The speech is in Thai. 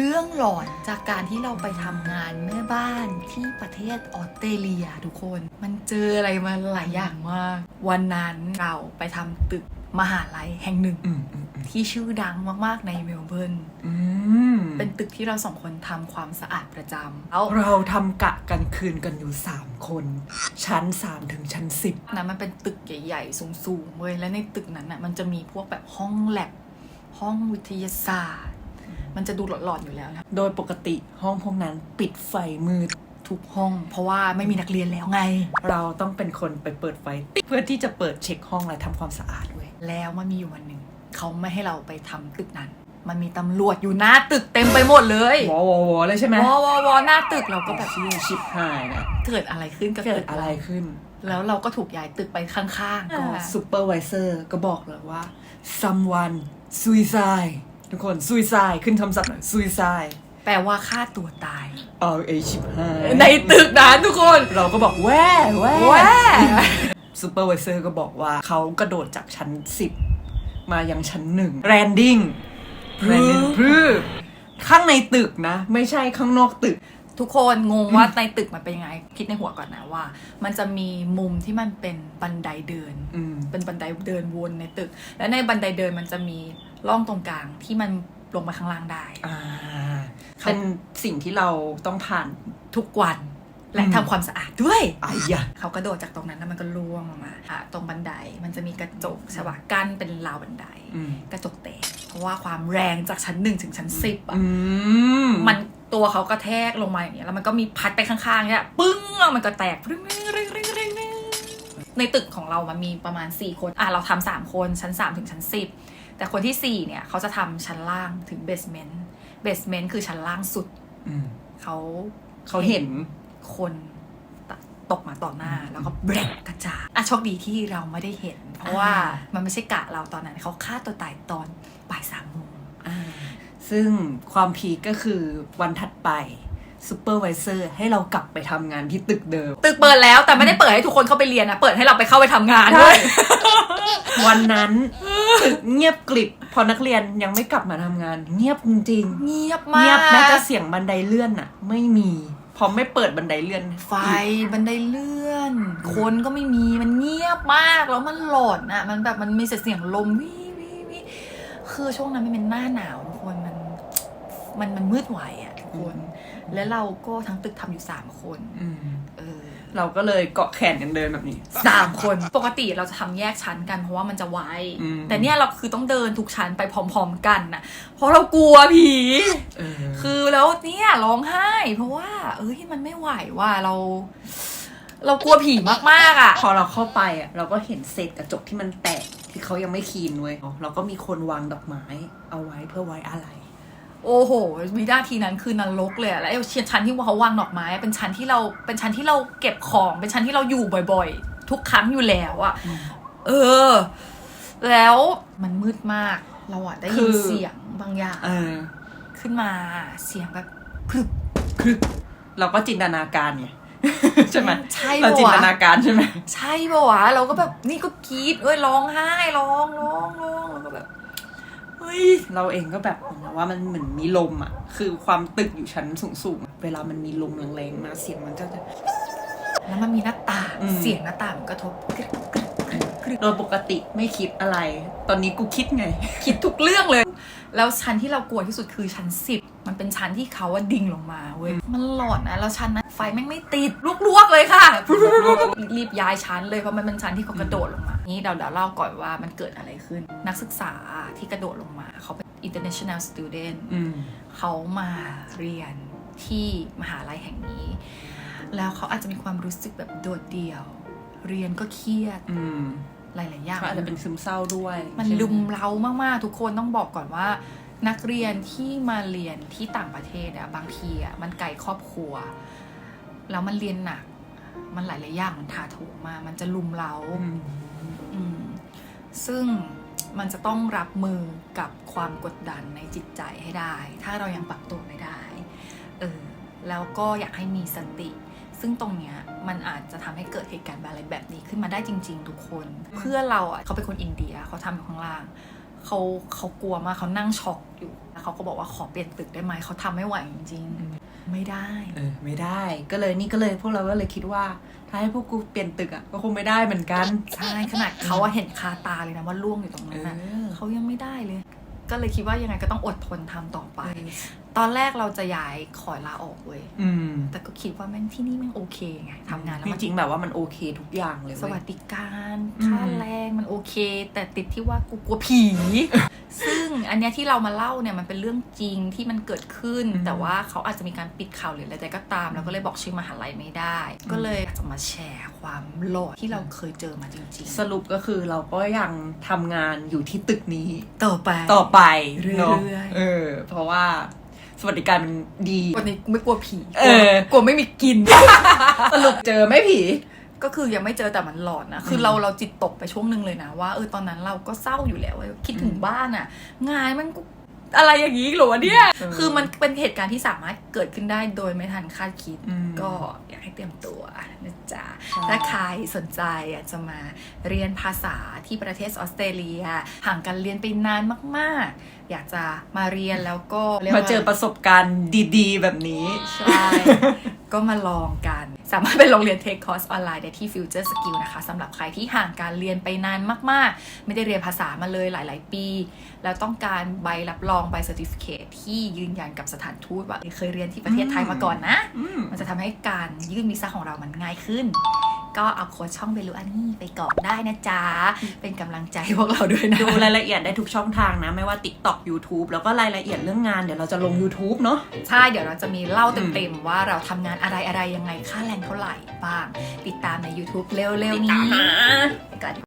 เรื่องหลอนจากการที่เราไปทำงานแม่บ้านที่ประเทศออสเตรเลียทุกคน มันเจออะไรมาหลายอย่างมาก วันนั้นเราไปทำตึกมหาลัยแห่งหนึ่งอืมอืมอืมที่ชื่อดังมาก ๆ ในเมลเบิร์นอืมเป็นตึกที่เราสองคนทำความสะอาดประจำแล้วเราทำกะกันคืนกันอยู่ 3 คน ชั้น 3 ถึงชั้น 10นั้นมันเป็นตึกใหญ่ ๆ สูงๆเว้ยและในตึกนั้นน่ะมันจะมีพวกแบบห้องแลบห้องวิทยาศาสตร์ มันจะดูหลอนๆอยู่แล้วนะโดยปกติห้องพวกนั้นปิดไฟมืดทุกห้อง เพราะว่าไม่มีนักเรียนแล้วไง เราต้องเป็นคนไปเปิดไฟติ๊กเพื่อที่จะเปิดเช็คห้องและทำความสะอาดเว้ยแล้วมันมีอยู่วันหนึ่งเขาไม่ให้เราไปทำตึกนั้น มันมีตำรวจอยู่หน้าตึกเต็มไปหมดเลยวอวอวอเลยใช่ไหมวอวอวอหน้าตึกเราก็แบบเชี่ยชิบหายนะเกิดอะไรขึ้นกับเกิตึดกอะไรขึ้น แล้วเราก็ถูกย้ายตึกไปข้างๆก็อ่าซูเปอร์วิเซอร์ก็บอกเลยว่า someone suicide ทุกคน suicide ขึ้นคำศัพท์หน่อย suicide แปลว่าฆ่าตัวตาย เอาเอชิบหายในตึกนั้นทุกคน เราก็บอกแว่แว่แว่ ซูเปอร์วิเซอร์ก็บอกว่าเขากระโดดจากชั้น 10 มายังชั้นหนึ่งแรนดิ้งแรนดิ้งพรืบข้างในตึกนะ ไม่ใช่ข้างนอกตึก ทุกคนงงว่าในตึกมันเป็นยังไง คิดในหัวก่อนนะว่า มันจะมีมุมที่มันเป็นบันไดเดินอืมเป็นบันไดเดินวนในตึก และในบันไดเดินมันจะมีร่องตรงกลางที่มันลงมาข้างล่างได้อ่าเป็นสิ่งที่เราต้องผ่านทุกวันและอืมทำความสะอาดด้วยอายะเขากระโดดจากตรงนั้นแล้วมันก็ล่วงลงมาอะตรงบันไดมันจะมีกระจกใช่ปะกั้นเป็นราวบันไดอืมกระจกแตกเพราะว่าความแรงจากชั้นหนึ่งถึงชั้นสิบอะอืมมัน ตัวเขากระแทกลงมาอย่างเงี้ยแล้วมันก็มีพัดไปข้างๆเนี่ยปึ้งแล้วมันก็แตกปึ้งในตึกของเรามันมีประมาณ 4 คนอะเราทำสามคนชั้น 3 ถึงชั้น 10 แต่คนที่ 4 เนี่ย เขาจะทำชั้นล่างถึงเบสเมนต์เบสเมนต์คือชั้นล่างสุดอืมเขาเขาเห็นคนตตกมาต่อหน้าแล้วก็แบกกระจายอะโชคดีที่เราไม่ได้เห็น เพราะว่าอ่ามันไม่ใช่กะเราตอนนั้นเขาฆ่าตัวตายตอนบ่ายสามโมงอ่า ซึ่งความพีคก็คือวันถัดไปซูเปอร์วิเซอร์ให้เรากลับไปทำงานที่ตึกเดิม ตึกเปิดแล้วแต่ไม่ได้เปิดให้ทุกคนเข้าไปเรียนนะเปิดให้เราไปเข้าไปทำงานด้วย วันนั้นตึกเงียบกลิบพอนักเรียนยังไม่กลับมาทำงาน เงียบจริงเงียบๆมากเงียบแม้แต่เสียงบันไดเลื่อนอะไม่มีพอไม่เปิดบันไดเลื่อน ไฟบันไดเลื่อน คนก็ไม่มีมันเงียบมากแล้วมันหลอนอะมันแบบมันมีแต่เสียงลมวิวิวิคือช่วงนั้นมันเป็นหน้าหนาวทุกคนมัน มันมันมืดไหวอะทุกคน และเราก็ทั้งตึกทำอยู่สามคนอืมเออเราก็เลยเกาะแขนกันเดินแบบนี้สามคน ปกติเราจะทำแยกชั้นกันเพราะว่ามันจะไวอืมแต่เนี่ยเราคือต้องเดินทุกชั้นไปพร้อม ๆ กันนะเพราะเรากลัวผีเออคือแล้วเนี่ยร้องไห้ เพราะว่า เอ้ยมันไม่ไหวว่าเรา เรากลัวผีมากๆอะ พอเราเข้าไปอะเราก็เห็นเศษกระจกที่มันแตกที่เขายังไม่คีนเว้ยเราก็มีคนวางดอกไม้ เอาไว้เพื่อไว้อะไร โอ้โหวินาทีนั้นคือนรกเลยอะแล้วไอ้ชั้นที่เขาวางดอกไม้ เป็นชั้นที่เราเป็นชั้นที่เราเก็บของ เป็นชั้นที่เราอยู่บ่อยๆ ทุกครั้งอยู่แล้วอะอืมเออ แล้วมันมืดมาก เราอะได้คืยินอเสียงบางอย่างเออขึ้นมาเสียงแบบพรึบคือเราก็จินตนาการไงใช่ไหมใช่เราปะจินตวะนาการใช่ไหมใช่ปะวะเราก็แบบนี่ก็กรีดเอ้ยร้องไห้ร้องร้องร้องแล้วก็แบบ เฮ้ยเราเองก็แบบเหมือนว่ามันเหมือนมีลมอะ คือความตึกอยู่ชั้นสูงๆ เวลามันมีลมแรงๆมาเสียงมันก็จะแล้วมันมีหน้าต่างอืมเสียงหน้าต่างกระทบกรึกกรึกกรึกกรึกโดยปกติไม่คิดอะไร ตอนนี้กูคิดไง คิดทุกเรื่องเลย แล้วชั้นที่เรากลัวที่สุดคือชั้นสิบมัน เป็นชั้นที่เขาว่าดิ่งลงมาเว้ยมันหลอนนะแล้วชั้นนั้นไฟแม่งไม่ติดลวกๆเลยค่ะรีบย้ายชั้นเลยเพราะมันเป็นชั้นที่เขากระโดดลงมา นี่เดี๋ยวเดี๋ยวเล่าก่อนว่ามันเกิดอะไรขึ้น นักศึกษาที่กระโดดลงมาเขาเป็น international student อืมเขามาเรียนที่มหาลัยแห่งนี้ แล้วเขาอาจจะมีความรู้สึกแบบโดดเดี่ยว เรียนก็เครียดอืมหลายๆอย่างเขาอาจจะเป็นซึมเศร้าด้วย มันใช่ไหลุมเร้ามากๆ ทุกคนต้องบอกก่อนว่า นักเรียนที่มาเรียนที่ต่างประเทศอะบางทีอะมันไกลครอบครัว แล้วมันเรียนหนัก มันหลายๆอย่างมันถาโถมมา มันจะลุมเร้าอืมอืมซึ่งมันจะต้องรับมือกับความกดดันในจิตใจให้ได้ ถ้าเรายังปรับตัวไม่ได้เออแล้วก็อยากให้มีสติ ซึ่งตรงเนี้ยมันอาจจะทำให้เกิดเหตุการณ์อะไรแบบนี้ขึ้นมาได้จริง ๆ ทุกคน เพื่อนเราอะเขาเป็นคนอินเดียเขาทำอยู่ข้างล่าง เขาเขากลัวมากเขานั่งช็อกอยู่แล้วเขาก็บอกว่าขอเปลี่ยนตึกได้ไหมเขาทำไม่ไหวจริงๆไม่ได้เออไม่ได้ก็เลยนี่ก็เลยพวกเราก็เลยคิดว่า ถ้าให้พวกกูเปลี่ยนตึกอะก็คงไม่ได้เหมือนกันใช่ขนาดเขาอะเห็นคาตาเลยนะว่าล่วงอยู่ตรงนั้นนะเออเขายังไม่ได้เลย ก็เลยคิดว่ายังไงก็ต้องอดทนทำต่อไป ตอนแรกเราจะย้ายขอลาออกเว้ยอืมแต่ก็คิดว่าแม่งที่นี่แม่งโอเคไงทำงานแล้วจมันริงๆแบบว่ามันโอเคทุกอย่างเลยสเว้วัยสดิการอืมค่าแรงมันโอ เค แต่ติดที่ว่ากูกลัวผี ซึ่งอันเนี้ยที่เรามาเล่าเนี่ยมันเป็นเรื่องจริงที่มันเกิดขึ้น แต่ว่าเขาอาจจะมีการปิดข่าวหรืออะไรแต่ก็ตามเราก็เลยบอกชื่อมหาลัยไม่ได้ ก็เลยอยากจะมาแชร์ความหลอนที่เราเคยเจอมาจริงสรุปก็คือเราก็ยังทำงานอยู่ที่ตึกนี้ๆต่อไป ต่อไปเรื่อยๆเนาะเออ เพราะว่าสวัสดิการมันดี วันนี้กูไม่กลัวผีเออ กลัวไม่มีกิน สรุปเจอไหมผี ก็คือยังไม่เจอแต่มันหลอนนะคือเราเราจิตตกไปช่วงหนึ่งเลยนะว่าเออตอนนั้นเราก็เศร้าอยู่แล้วเว้ยคิดถึงบ้านอะงานมันกูอะไรอย่างนี้เหรอวะเนี่ยเออคือมันเป็นเหตุการณ์ที่สามารถเกิดขึ้นได้โดยไม่ทันคาดคิดอืมก็อยากให้เตรียมตัวนะจ๊ะใช่ถ้าใครสนใจอยากจะมาเรียนภาษาที่ประเทศออสเตรเลีย ห่างกันเรียนไปนานมาก ๆ อยากจะมาเรียนแล้วก็รียกมาว่าเจอประสบการณ์ดี ๆ แบบนี้ ใช่ ก็มาลองกัน สามารถไปลงเรียนเทคคอร์สออนไลน์ได้ที่ Future Skill นะคะสำหรับใครที่ห่างการเรียนไปนานมากๆ ไม่ได้เรียนภาษามาเลยหลาย ๆ ปี แล้วต้องการใบรับรองใบ Certificate ที่ยืนยันกับสถานทูตว่าเคยเรียนที่ประเทศไทยมาก่อนนะอืมมันจะทำให้การยื่นวีซ่าของเรามันง่ายขึ้น ก็เอาโค้ดช่องเบลูอันนี่ไปกรอกได้นะจ๊ะ เป็นกำลังใจให้พวกเราด้วยนะ ดูรายละเอียดได้ทุกช่องทางนะ ไม่ว่า TikTok YouTube แล้วก็รายละเอียดเรื่องงานเดี๋ยวเราจะลง YouTube เนาะใช่ เดี๋ยวเราจะมีเล่าเต็มๆว่าเราทำงานอะไรอะไรยังไงค่าแรงเท่าไหร่บ้าง ติดตามใน YouTube เร็วๆนี้ไปก่อน